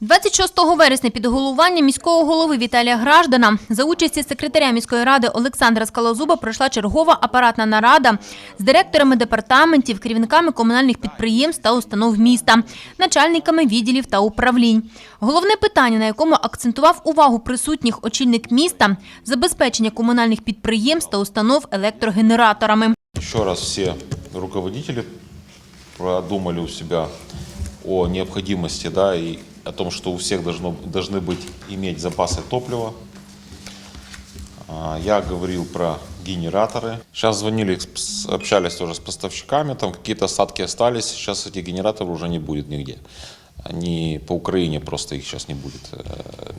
26 вересня під головуванням міського голови Віталія Граждана за участі секретаря міської ради Олександра Скалозуба пройшла чергова апаратна нарада з директорами департаментів, керівниками комунальних підприємств та установ міста, начальниками відділів та управлінь. Головне питання, на якому акцентував увагу присутніх очільник міста – забезпечення комунальних підприємств та установ електрогенераторами. Еще раз все руководители продумали у себя о необходимости, да, и о том, что у всех должно, должны быть иметь запасы топлива. А, Я говорил про генераторы. Сейчас звонили, общались тоже с поставщиками, там какие-то остатки остались. Сейчас этих генераторов уже не будет нигде. Они по Украине просто их сейчас не будет. Э,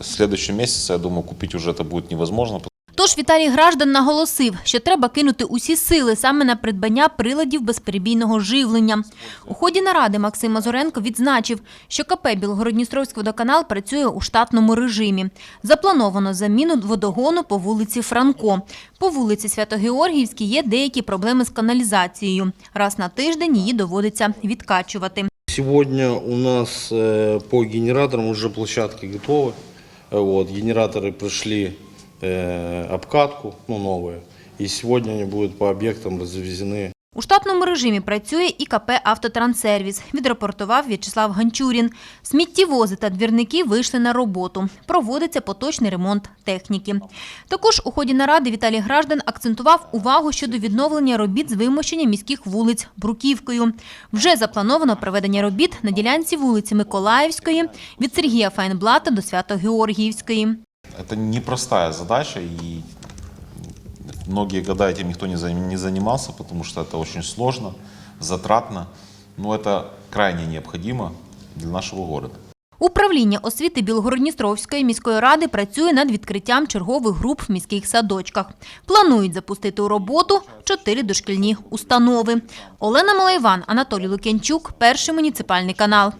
В следующем месяце, я думаю, купить уже это будет невозможно, Тож Віталій Граждан наголосив, що треба кинути усі сили саме на придбання приладів безперебійного живлення. У ході наради Максим Мазуренко відзначив, що КП Білгородністровський водоканал працює у штатному режимі. Заплановано заміну водогону по вулиці Франко. По вулиці Свято-Георгіївській є деякі проблеми з каналізацією. Раз на тиждень її доводиться відкачувати. Сегодня у нас э, по генераторам уже площадки готовы. Э, Вот, генераторы прошли э, обкатку, ну, новые. И сегодня они будут по объектам завезены У штатному режимі працює і КП «Автотрансервіс», відрапортував В'ячеслав Ганчурін. Сміттєвози та двірники вийшли на роботу. Проводиться поточний ремонт техніки. Також у ході наради Віталій Граждан акцентував увагу щодо відновлення робіт з вимощення міських вулиць бруківкою. Вже заплановано проведення робіт на ділянці вулиці Миколаївської від Сергія Файнблата до Свято-Георгіївської. Это непростая задача, и многие года этим никто не за- не занимался, потому что это очень сложно, затратно, но это крайне необходимо для нашего города. Управління освіти Білгородністровської міської ради працює над відкриттям чергових груп в міських садочках. Планують запустити у роботу чотири дошкільні установи. Олена Малайван, Анатолій Лук'янчук, перший муніципальний канал.